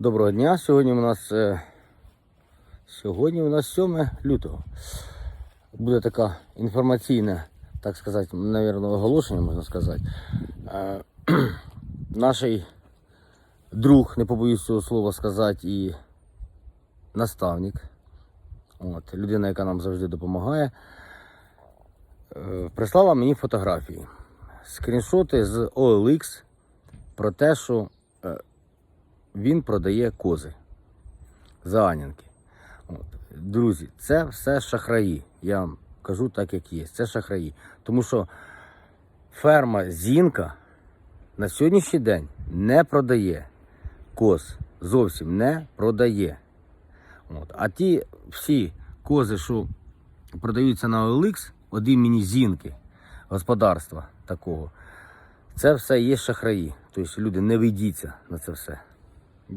Доброго дня. Сьогодні у нас е, сьогодні у нас 7 лютого. Буде така інформаційне, так сказати, навірно, оголошення, можна сказати. Е, наш друг, не побоюсь цього слова сказати, і наставник. От, людина, яка нам завжди допомагає. е, Прислала мені фотографії. Скріншоти з OLX про те, що він продає кози за анянки. От. Друзі, це все шахраї. Я вам кажу так, як є. Це шахраї. Тому що ферма Зінка на сьогоднішній день не продає коз. Зовсім не продає. От. А ті всі кози, що продаються на OLX, от імені Зінки, господарства такого, це все є шахраї. Тобто люди не ведіться на це все.